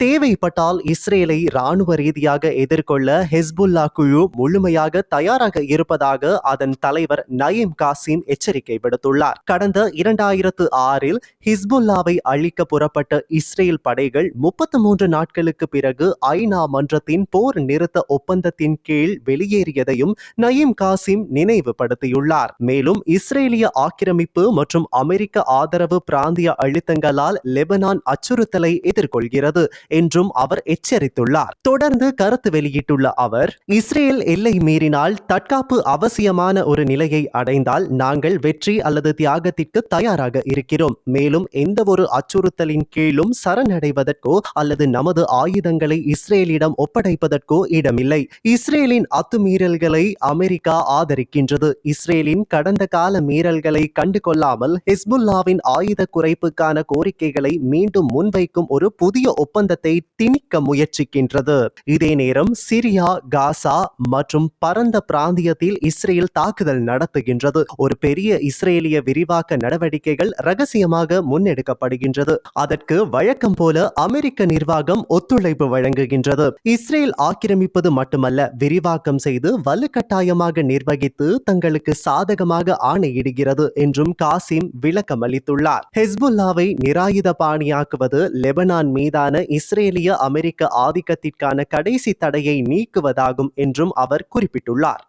தேவைப்பட்டால் இஸ்ரேலை ராணுவ ரீதியாக எதிர்கொள்ள ஹெஸ்புல்லா குழு முழுமையாக தயாராக இருப்பதாக அதன் தலைவர் நயீம் காசிம் எச்சரிக்கை விடுத்துள்ளார். கடந்த இரண்டாயிரத்து ஆறில் ஹிஸ்புல்லாவை அழிக்க புறப்பட்ட இஸ்ரேல் படைகள் முப்பத்து மூன்று நாட்களுக்கு பிறகு ஐநா மன்றத்தின் போர் நிறுத்த ஒப்பந்தத்தின் கீழ் வெளியேறியதையும் நயீம் காசிம் நினைவுபடுத்தியுள்ளார். மேலும் இஸ்ரேலிய ஆக்கிரமிப்பு மற்றும் அமெரிக்க ஆதரவு பிராந்திய அழுத்தங்களால் லெபனான் அச்சுறுத்தலை எதிர்கொள்கிறது. என்றும் அவர் எச்சரித்துள்ளார். தொடர்ந்து கருத்து வெளியிட்டுள்ள அவர் இஸ்ரேல் எல்லை மீறினால் தற்காப்பு அவசியமான ஒரு நிலையை அடைந்தால் நாங்கள் வெற்றி அல்லது தியாகத்திற்கு தயாராக இருக்கிறோம். மேலும் எந்த ஒரு அச்சுறுத்தலின் கீழும் சரணடைவதற்கோ அல்லது நமது ஆயுதங்களை இஸ்ரேலிடம் ஒப்படைப்பதற்கோ இடமில்லை. இஸ்ரேலின் அத்துமீறல்களை அமெரிக்கா ஆதரிக்கின்றது. இஸ்ரேலின் கடந்த கால மீறல்களை கண்டுகொள்ளாமல் ஹிஸ்புல்லாவின் ஆயுத குறைப்புக்கான கோரிக்கைகளை மீண்டும் முன்வைக்கும் ஒரு புதிய ஒப்பந்த ஒப்பந்தத்தை திணிக்க முயற்சிக்கின்றது. இதே நேரம் சிரியா காசா மற்றும் பரந்த பிராந்தியத்தில் இஸ்ரேல் தாக்குதல் நடத்துகின்றது. ஒரு பெரிய இஸ்ரேலிய விரிவாக்க நடவடிக்கைகள் ரகசியமாக முன்னெடுக்கப்படுகின்றது. அதற்கு வழக்கம் போல அமெரிக்க நிர்வாகம் ஒத்துழைப்பு வழங்குகின்றது. இஸ்ரேல் ஆக்கிரமிப்பது மட்டுமல்ல விரிவாக்கம் செய்து வலுக்கட்டாயமாக நிர்வகித்து தங்களுக்கு சாதகமாக ஆணையிடுகிறது என்றும் காசிம் விளக்கம் அளித்துள்ளார் ஹெஸ்புல்லாவை நிராயுத பாணியாக்குவது லெபனான் மீதான இஸ்ரேலிய அமெரிக்க ஆதிக்கத்திற்கான கடைசி தடையை நீக்குவதாகும் என்றும் அவர் குறிப்பிட்டுள்ளார்.